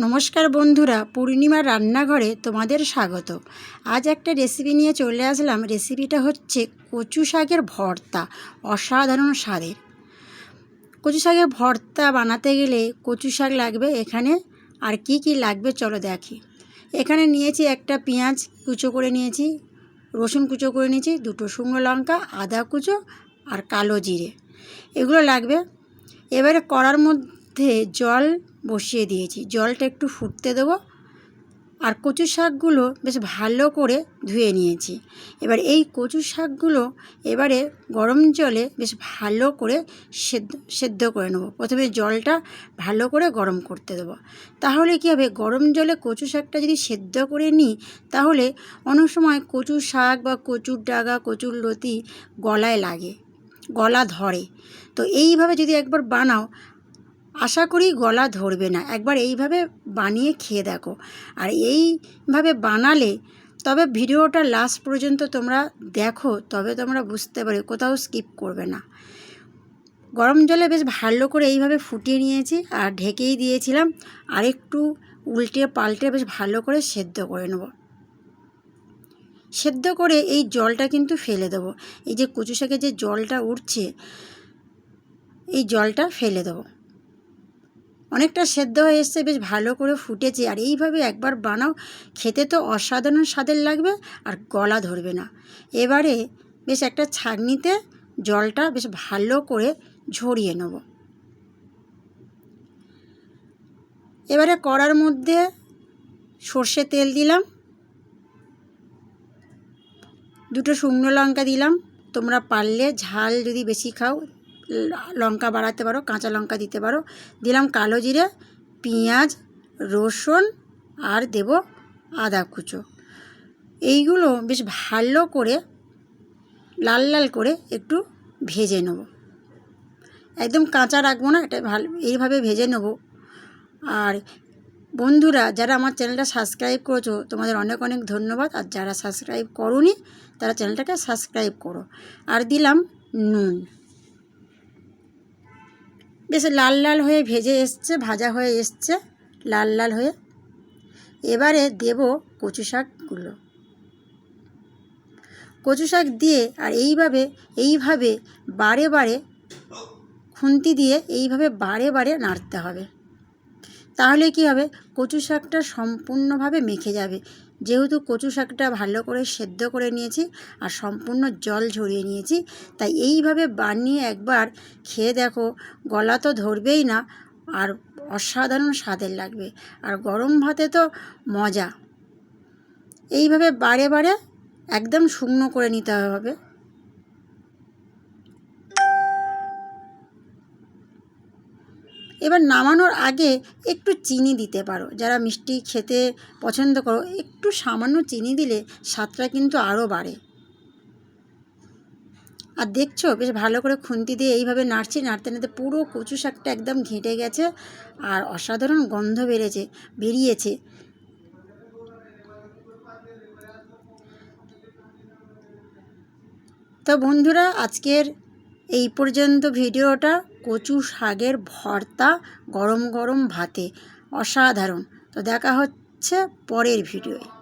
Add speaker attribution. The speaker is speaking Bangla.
Speaker 1: নমস্কার বন্ধুরা, পূর্ণিমার রান্নাঘরে তোমাদের স্বাগত। আজ একটা রেসিপি নিয়ে চলে আসলাম। রেসিপিটা হচ্ছে কচু শাকের ভর্তা, অসাধারণ স্বাদের। কচু শাকের ভর্তা বানাতে গেলে কচু শাক লাগবে এখানে। আর কি কি লাগবে চলো দেখি। এখানে নিয়েছি একটা পেঁয়াজ কুচো করে নিয়েছি, রসুন কুচো করে নিয়েছি, দুটো শুকনো লঙ্কা, আদা কুচো আর কালো জিরে। এগুলো লাগবে। এবারে কড়ার মধ্যে জল বসিয়ে দিয়েছি। জলটা একটু ফুটতে দেবো। আর কচু শাকগুলো বেশ ভালো করে ধুয়ে নিয়েছি। এবার এই কচু শাকগুলো এবারে গরম জলে বেশ ভালো করে সেদ্ধ সেদ্ধ করে নেব। প্রথমে জলটা ভালো করে গরম করতে দেবো। তাহলে কী হবে? গরম জলে কচু শাকটা যদি সেদ্ধ করে নিই, তাহলে অনেক সময় কচু শাক বা কচুর ডাগা, কচুর লতি গলায় লাগে, গলা ধরে। তো এইভাবে যদি একবার বানাও আশা করি গলা ধরবে না। একবার এইভাবে বানিয়ে খেয়ে দেখো। আর এইভাবে বানালে তবে ভিডিওটা লাস্ট পর্যন্ত তোমরা দেখো, তবে তোমরা বুঝতে পারো কোথাও স্কিপ করবে না। গরম জলে বেশ ভালো করে এইভাবে ফুটিয়ে নিয়েছি আর ঢেকেই দিয়েছিলাম। আর একটু উল্টে পাল্টে বেশ ভালো করে সেদ্ধ করে নেব। সেদ্ধ করে এই জলটা কিন্তু ফেলে দেবো। এই যে কচু শাকের যে জলটা উঠছে, এই জলটা ফেলে দেবো। অনেকটা সেদ্ধ হয়ে এসছে, বেশ ভালো করে ফুটেছে। আর এইভাবে একবার বানাও, খেতে তো অসাধারণ স্বাদের লাগবে আর গলা ধরবে না। এবারে বেশ একটা ছাঁকনিতে জলটা বেশ ভালো করে ঝরিয়ে নেব। এবারে কড়ার মধ্যে সর্ষে তেল দিলাম। দুটো শুকনো লঙ্কা দিলাম। তোমরা পারলে ঝাল যদি বেশি খাও লঙ্কা বাড়াতে পারো, কাঁচা লঙ্কা দিতে পারো। দিলাম কালো জিরে, পেঁয়াজ, রসুন আর দেব আদা কুচো। এইগুলো বেশ ভালো করে, লাল লাল করে একটু ভেজে নেব। একদম কাঁচা রাখব না, এটা ভালো, এইভাবে ভেজে নেব। আর বন্ধুরা, যারা আমার চ্যানেলটা সাবস্ক্রাইব করেছ, তোমাদের অনেক অনেক ধন্যবাদ। আর যারা সাবস্ক্রাইব করনি, তারা চ্যানেলটাকে সাবস্ক্রাইব করো। আর দিলাম নুন। বেশ লাল লাল হয়ে ভেজে এসছে, ভাজা হয়ে এসছে, লাল লাল হয়ে। এবারে দেব কচু শাকগুলো। কচু শাক দিয়ে আর এইভাবে এইভাবে বারে বারে খুন্তি দিয়ে এইভাবে বারে বারে নাড়তে হবে। তাহলে কি হবে? কচু শাকটা সম্পূর্ণভাবে মেখে যাবে। যেহেতু কচু শাকটা ভালো করে সেদ্ধ করে নিয়েছি আর সম্পূর্ণ জল ঝরিয়ে নিয়েছি, তাই এইভাবে বানিয়ে একবার খেয়ে দেখো, গলা তো ধরবেই না, আর অসাধারণ স্বাদের লাগবে। আর গরম ভাতে তো মজা। এইভাবে বারে বারে একদম শুকনো করে নিতে হবে। এবার নামানোর আগে একটু চিনি দিতে পারো। যারা মিষ্টি খেতে পছন্দ করো, একটু সামান্য চিনি দিলে স্বাদটা কিন্তু আরও বাড়ে। আর দেখছ, বেশ ভালো করে খুন্তি দিয়ে এইভাবে নাড়ছি, নাড়তে নাড়তে পুরো কচু শাকটা একদম ঘেঁটে গেছে আর অসাধারণ গন্ধ বেড়েছে, বেরিয়েছে। তো বন্ধুরা, আজকের এই পর্যন্ত ভিডিওটা। কচু শাকের ভর্তা গরম গরম ভাতে। অসাধারণ। তো দেখা হচ্ছে পরের ভিডিওয়।